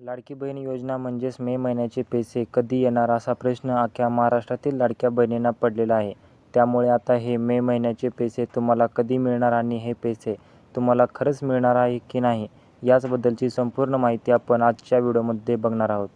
लाडकी बहीण योजना म्हणजेच मे महिन्याचे पैसे कधी येणार असा प्रश्न अख्ख्या महाराष्ट्रातील लाडक्या बहिणींना पडलेला आहे. त्यामुळे आता हे मे महिन्याचे पैसे तुम्हाला कधी मिळणार आणि हे पैसे तुम्हाला खरंच मिळणार आहे की नाही याचबद्दलची संपूर्ण माहिती आपण आजच्या व्हिडिओमध्ये बघणार आहोत.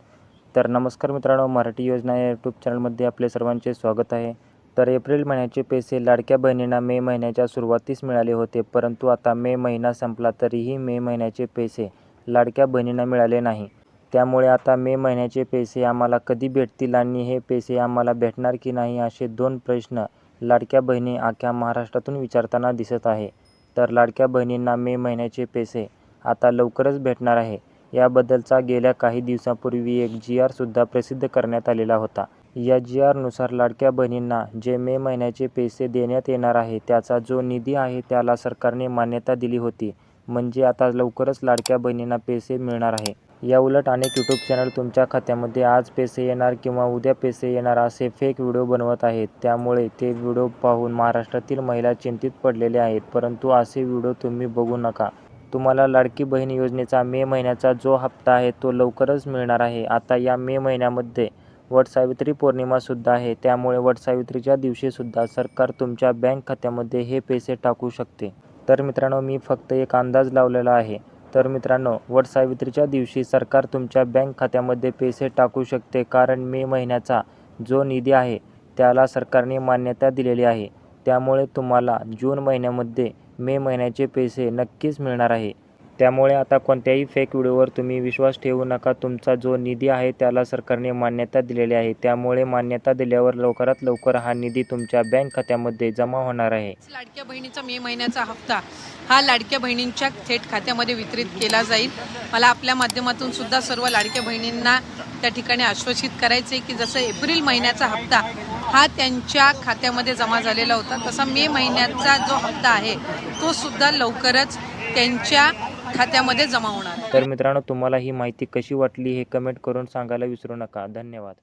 तर नमस्कार मित्रांनो मराठी योजना या यूट्यूब चॅनलमध्ये आपले सर्वांचे स्वागत आहे. तर एप्रिल महिन्याचे पैसे लाडक्या बहिणींना मे महिन्याच्या सुरुवातीस मिळाले होते परंतु आता मे महिना संपला तरीही मे महिन्याचे पैसे लाडक्या बहिणींना मिळाले नाही. त्यामुळे आता मे महिन्याचे पैसे आम्हाला कधी भेटतील आणि हे पैसे आम्हाला भेटणार की नाही असे दोन प्रश्न लाडक्या बहिणी अख्ख्या महाराष्ट्रातून विचारताना दिसत आहे. तर लाडक्या बहिणींना मे महिन्याचे पैसे आता लवकरच भेटणार आहे. याबद्दलचा गेल्या काही दिवसांपूर्वी एक जी आरसुद्धा प्रसिद्ध करण्यात आलेला होता. या जी आरनुसार लाडक्या बहिणींना जे मे महिन्याचे पैसे देण्यात येणार आहे त्याचा जो निधी आहे त्याला सरकारने मान्यता दिली होती. म्हणजे आता लवकरच लाडक्या बहिणींना पैसे मिळणार आहे. या उलट अनेक यूट्यूब चॅनल तुमच्या खात्यामध्ये आज पैसे येणार किंवा उद्या पैसे येणार असे फेक व्हिडिओ बनवत आहेत. त्यामुळे ते व्हिडिओ पाहून महाराष्ट्रातील महिला चिंतित पडलेल्या आहेत. परंतु असे व्हिडिओ तुम्ही बघू नका. तुम्हाला लाडकी बहीण योजनेचा मे महिन्याचा जो हप्ता आहे तो लवकरच मिळणार आहे. आता या मे महिन्यामध्ये वटसावित्री पौर्णिमासुद्धा आहे. त्यामुळे वटसावित्रीच्या दिवशीसुद्धा सरकार तुमच्या बँक खात्यामध्ये हे पैसे टाकू शकते. तर मित्रांनो मी फक्त एक अंदाज लावलेला आहे. तर मित्रांनो वटसावित्रीच्या दिवशी सरकार तुमच्या बँक खात्यामध्ये पैसे टाकू शकते कारण मे महिन्याचा जो निधी आहे त्याला सरकारने मान्यता दिलेली आहे. त्यामुळे तुम्हाला जून महिन्यामध्ये मे महिन्याचे पैसे नक्कीच मिळणार आहे. त्यामुळे आता कोणत्याही फेक व्हिडिओवर तुम्ही विश्वास ठेवू नका. तुमचा जो निधी आहे त्याला सरकारने मान्यता दिलेली आहे. त्यामुळे मान्यता दिल्यावर लवकरात लवकर हा निधी तुमच्या बँक खात्यामध्ये जमा होणार आहे. लाडक्या बहिणीचा मे महिन्याचा हप्ता हा लाडक्या बहिणींच्या थेट खात्यामध्ये वितरित केला जाईल. मला आपल्या माध्यमातून सुद्धा सर्व लाडक्या बहिणींना त्या ठिकाणी आश्वासित करायचे की जसं एप्रिल महिन्याचा हप्ता हा त्यांच्या खात्यामध्ये जमा झालेला होता तसा मे महिन्याचा जो हप्ता आहे तो सुद्धा लवकरच त्यांच्या खात्यामध्ये जमा होणार आहे. तर मित्रांनो तुम्हाला ही माहिती कशी वाटली हे कमेंट करून सांगायला विसरू नका. धन्यवाद.